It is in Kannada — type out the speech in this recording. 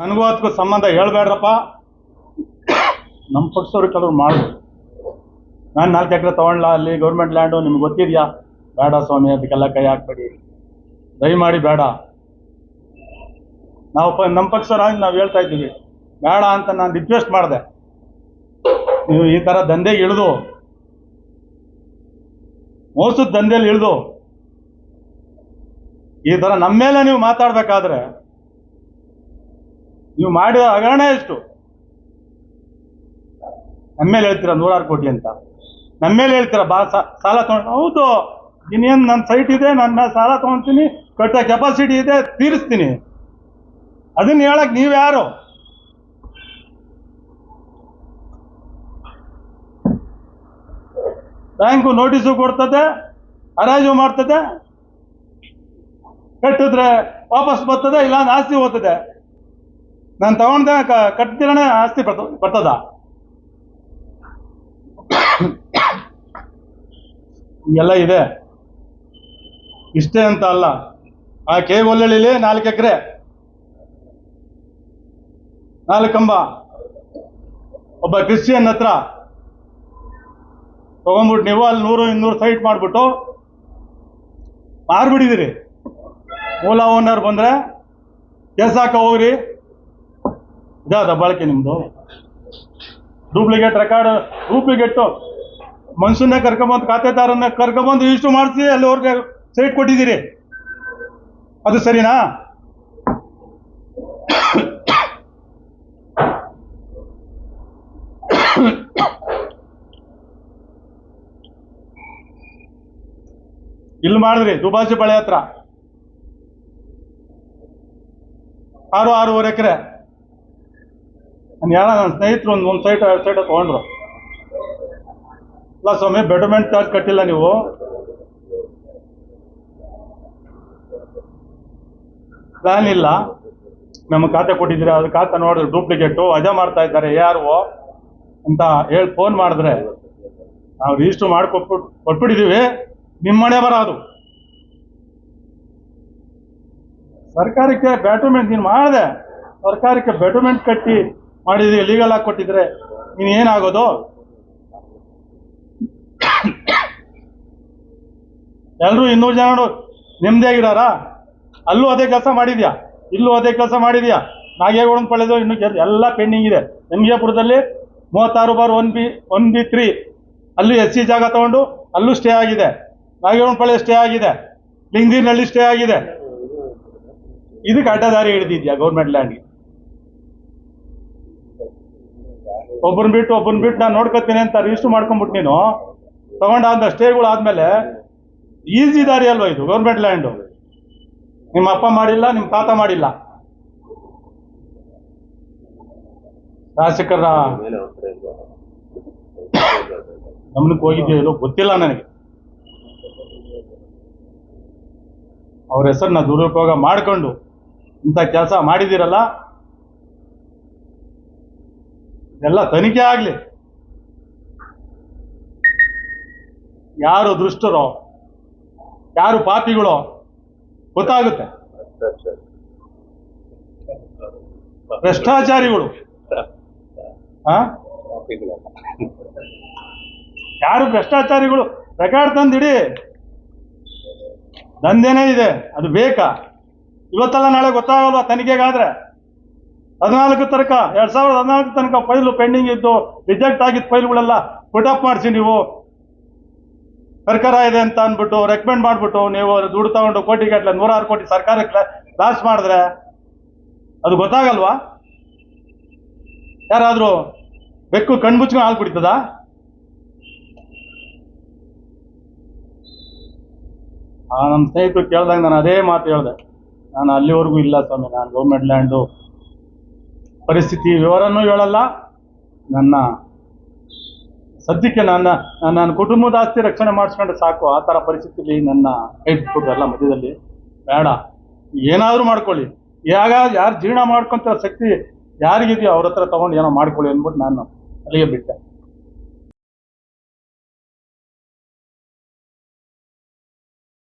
ನನಗೂ ಅದಕ್ಕೂ ಸಂಬಂಧ ಹೇಳ್ಬೇಡ್ರಪ್ಪ. ನಮ್ಮ ಪಕ್ಷದವ್ರು ಕೆಲವ್ರು ಮಾಡ್ಬೋದು. ನಾನು ನಾಲ್ಕು ಎಕರೆ ತೊಗೊಂಡ್ಲ ಅಲ್ಲಿ ಗೌರ್ಮೆಂಟ್ ಲ್ಯಾಂಡು ನಿಮ್ಗೆ ಗೊತ್ತಿದೆಯಾ? ಬೇಡ ಸ್ವಾಮಿ, ಅದಕ್ಕೆಲ್ಲ ಕೈ ಹಾಕ್ಬೇಡಿ. ದಯಮಾಡಿ ಬೇಡ. ನಾವು ಪ, ನಮ್ಮ ಪಕ್ಷದವರಾಗಿ ನಾವು ಹೇಳ್ತಾ ಇದ್ದೀವಿ. ಬೇಡ ಅಂತ ನಾನು ರಿಕ್ವೆಸ್ಟ್ ಮಾಡಿದೆ. ನೀವು ಈ ಥರ ದಂಧೆಗೆ ಇಳಿದು, ಮೋಸದ ದಂಧೆಯಲ್ಲಿ ಇಳಿದು, ಈ ಥರ ನಮ್ಮ ಮೇಲೆ ನೀವು ಮಾತಾಡಬೇಕಾದ್ರೆ ನೀವು ಮಾಡಿದ ಹಗರಣ ಎಷ್ಟು? ನಮ್ಮ ಮೇಲೆ ಹೇಳ್ತೀರಾ ನೂರಾರು ಕೋಟಿ ಅಂತ? ನಮ್ಮ ಮೇಲೆ ಹೇಳ್ತೀರಾ ಬಾ ಸಾಲ ತಗೊಂಡು, ಹೌದು. ಇನ್ನೇನು ನನ್ನ ಸೈಟ್ ಇದೆ ನನ್ನ ಸಾಲ ತೊಗೊತೀನಿ, ಕಟ್ಟೋ ಕೆಪಾಸಿಟಿ ಇದೆ, ತೀರಿಸ್ತೀನಿ. ಅದನ್ನ ಹೇಳಕ್ ನೀವ್ಯಾರು ಬ್ಯಾಂಕು ನೋಟಿಸು ಕೊಡ್ತದೆ, ಹರಾಜು ಮಾಡ್ತದೆ, ಕಟ್ಟಿದ್ರೆ ವಾಪಸ್ ಬರ್ತದೆ ಇಲ್ಲ ಆಸ್ತಿ ಹೋಗ್ತದೆ. ನಾನು ತಗೊಂಡ ಕಟ್ತಿರನೇ ಆಸ್ತಿ ಬರ್ತ, ಬರ್ತದ? ಎಲ್ಲ ಇದೆ. ಇಷ್ಟೇ ಅಂತ ಅಲ್ಲ. ಆ ಕೆ ಒಳ್ಳಳ್ಳಿಲಿ ನಾಲ್ಕು ಎಕರೆ. ನಾಲ್ಕು ಕಂಬ. ಒಬ್ಬ ಕ್ರಿಶ್ಚಿಯನ್ ಹತ್ರ. ತಗೊಂಡ್ಬಿಟ್ಟು ನೀವು ಅಲ್ಲಿ ನೂರು, ಇನ್ನೂರು ಸೈಟ್ ಮಾಡಿಬಿಟ್ಟು ಮಾರ್ಬಿಟ್ಟಿದ್ದೀರಿ. ಮೂಲ ಓನರ್ ಬಂದರೆ ಕೇಸ್ ಹಾಕ ಹೋಗ್ರಿ. ಇದಾದ ಬಳಕೆ ನಿಮ್ಮದು ಡೂಪ್ಲಿಕೇಟ್ ರೆಕಾರ್ಡ್ ಡೂಪ್ಲಿಕೇಟು ಮನುಷ್ಯನ್ನೇ ಕರ್ಕೊಂಬಂದು, ಖಾತೆದಾರನ್ನ ಕರ್ಕೊಂಬಂದು ಇಷ್ಟು ಮಾಡಿಸಿ, ಅಲ್ಲಿ ಅವ್ರಿಗೆ ಸೈಟ್ ಕೊಟ್ಟಿದ್ದೀರಿ. ಅದು ಸರಿನಾ? ಇಲ್ಲಿ ಮಾಡಿದ್ರಿ, ದುಬಾಸಿ ಬಳೆ ಹತ್ರ. ಆರು ಆರೂವರೆ ಎಕರೆ. ನಾನು ಯಾರ ನನ್ನ ಸ್ನೇಹಿತರು ಒಂದು ಒಂದು ಸೈಟ್ ಎರಡು ಸೈಟ್ ತೊಗೊಂಡ್ರು. ಅಲ್ಲ ಸ್ವಾಮಿ ಬೆಟರ್ಮೆಂಟ್ ಚಾರ್ಜ್ ಕಟ್ಟಿಲ್ಲ ನೀವು. ಪ್ಲಾನ್ ಇಲ್ಲ. ನಮ್ಮ ಖಾತೆ ಕೊಟ್ಟಿದ್ದೀರಾ? ಅದು ಖಾತೆ ನೋಡಿದ್ರೆ ಡೂಪ್ಲಿಕೇಟು ಅಜಾ ಮಾಡ್ತಾ ಇದ್ದಾರೆ ಯಾರು ಅಂತ ಹೇಳಿ ಫೋನ್ ಮಾಡಿದ್ರೆ ನಾವು ರಿಜಿಸ್ಟರ್ ಮಾಡಿ ಕೊಟ್ಬಿಟ್ಟು ಕೊಟ್ಬಿಟ್ಟಿದ್ದೀವಿ. ನಿಮ್ಮ ಮನೆ ಬರ ಅದು ಸರ್ಕಾರಕ್ಕೆ ಬ್ಯಾಟರ್ಮೆಂಟ್ ನೀನು ಮಾಡಿದೆ. ಸರ್ಕಾರಕ್ಕೆ ಬೆಟರ್ಮೆಂಟ್ ಕಟ್ಟಿ ಮಾಡಿದ್ರಿ ಲೀಗಲ್ ಆಗಿ ಕೊಟ್ಟಿದ್ರೆ ನೀನು ಏನಾಗೋದು? ಎಲ್ಲರೂ ಇನ್ನೂರು ಜನ ನೆಮ್ಮದಿ ಆಗಿದಾರ ಅಲ್ಲೂ ಅದೇ ಕೆಲಸ ಮಾಡಿದ್ಯಾ? ಇಲ್ಲೂ ಅದೇ ಕೆಲಸ ಮಾಡಿದ್ಯಾ? ನಾಗೇಗೌಡನ ಪಳೆದು ಇನ್ನು ಕೆಲಸ ಎಲ್ಲ ಪೆಂಡಿಂಗ್ ಇದೆ. ಎಮ್ಗೆಪುರದಲ್ಲಿ ಮೂವತ್ತಾರು bar one B one B three. ಅಲ್ಲೂ ಎಸ್ ಸಿ ಜಾಗ ತಗೊಂಡು ಅಲ್ಲೂ ಸ್ಟೇ ಆಗಿದೆ. ನಾಗೇಗೌಡ ಪಳೆ ಸ್ಟೇ ಆಗಿದೆ. ಲಿಂಗದಿನಲ್ಲಿ ಸ್ಟೇ ಆಗಿದೆ. ಇದಕ್ಕೆ ಅಡ್ಡದಾರಿ ಹಿಡಿದಿದ್ಯಾ ಗೌರ್ಮೆಂಟ್ ಲ್ಯಾಂಡ್ಗೆ ಒಬ್ಬರನ್ನ ಬಿಟ್ಟು ಒಬ್ಬನ್ ಬಿಟ್ಟು ನಾನು ನೋಡ್ಕೊತೀನಿ ಅಂತ ರಿಜಿಸ್ಟರ್ ಮಾಡ್ಕೊಂಬಿಟ್ಟು ನೀನು ತಗೊಂಡಾದ ಸ್ಟೇಗಳು ಆದ್ಮೇಲೆ ಈಸಿ ದಾರಿ ಅಲ್ವಾ ಇದು ಗೌರ್ಮೆಂಟ್ ಲ್ಯಾಂಡು ನಿಮ್ಮ ಅಪ್ಪ ಮಾಡಿಲ್ಲ, ನಿಮ್ಮ ತಾತ ಮಾಡಿಲ್ಲ. ಶಾಸಕರ ಗಮನಕ್ಕೆ ಹೋಗಿದೆಯೋ ಇಲ್ಲೋ ಗೊತ್ತಿಲ್ಲ ನನಗೆ. ಅವ್ರ ಹೆಸರನ್ನ ದುರುಪಯೋಗ ಮಾಡ್ಕೊಂಡು ಇಂಥ ಕೆಲಸ ಮಾಡಿದಿರಲ್ಲ ಎಲ್ಲ ತನಿಖೆ ಆಗಲಿ. ಯಾರು ದುಷ್ಟರೋ, ಯಾರು ಪಾಪಿಗಳೋ ಗೊತ್ತಾಗುತ್ತೆ. ಭ್ರಷ್ಟಾಚಾರಿಗಳು? ಯಾರು ಭ್ರಷ್ಟಾಚಾರಿಗಳು? ರೆಕಾರ್ಡ್ ತಂದಿಡಿ. ದಂಧೆನೇ ಇದೆ. ಅದು ಬೇಕಾ? ಇವತ್ತಲ್ಲ ನಾಳೆ ಗೊತ್ತಾಗಲ್ವಾ ತನಿಖೆಗಾದ್ರೆ? ಹದಿನಾಲ್ಕು ತನಕ, ಎರಡ್ ಸಾವಿರದ ಹದಿನಾಲ್ಕು ತನಕ ಫೈಲು ಪೆಂಡಿಂಗ್ ಇದ್ದು ರಿಜೆಕ್ಟ್ ಆಗಿದ್ದ ಫೈಲ್ಗಳೆಲ್ಲ ಪುಟಪ್ ಮಾಡಿಸಿ ನೀವು. ಸರ್ಕಾರ ಇದೆ ಅಂತ ಅಂದ್ಬಿಟ್ಟು ರೆಕಮೆಂಡ್ ಮಾಡಿಬಿಟ್ಟು ನೀವು ದುಡ್ಡು ತಗೊಂಡು ಕೋಟಿ ಗಟ್ಟಲೆ ನೂರಾರು ಕೋಟಿ ಸರ್ಕಾರಕ್ಕೆ ಲಾಸ್ ಮಾಡಿದ್ರೆ ಅದು ಗೊತ್ತಾಗಲ್ವಾ? ಯಾರಾದರೂ ಬೆಕ್ಕು ಕಣ್ಮುಚ್ಕೊಂಡು ಹಾಲು ಕುಡಿತದ? ನಮ್ಮ ಸ್ನೇಹಿತರು ಕೇಳ್ದಂಗೆ ನಾನು ಅದೇ ಮಾತು ಹೇಳಿದೆ. ನಾನು ಅಲ್ಲಿವರೆಗೂ ಇಲ್ಲ ಸ್ವಾಮಿ, ನಾನು ಗೌರ್ಮೆಂಟ್ ಲ್ಯಾಂಡು ಪರಿಸ್ಥಿತಿ ವಿವರನೂ ಹೇಳಲ್ಲ. ನನ್ನ ಸದ್ಯಕ್ಕೆ ನನ್ನ ನನ್ನ ಕುಟುಂಬದ ಆಸ್ತಿ ರಕ್ಷಣೆ ಮಾಡಿಸ್ಕೊಂಡ್ರೆ ಸಾಕು. ಆ ಥರ ಪರಿಸ್ಥಿತಿಲಿ ನನ್ನ ಕೈ ಬಿಟ್ಬಿಟ್ರು ಎಲ್ಲ ಮಧ್ಯದಲ್ಲಿ. ಬೇಡ. ಏನಾದರೂ ಮಾಡ್ಕೊಳ್ಳಿ. ಯಾಗ ಯಾರು ಜೀರ್ಣ ಮಾಡ್ಕೊಂತ ಶಕ್ತಿ ಯಾರಿಗಿದೆಯೋ ಅವ್ರ ಹತ್ರ ತಗೊಂಡು ಏನೋ ಮಾಡ್ಕೊಳ್ಳಿ ಅಂದ್ಬಿಟ್ಟು ನಾನು ಅಲ್ಲಿಗೆ ಬಿಟ್ಟೆ.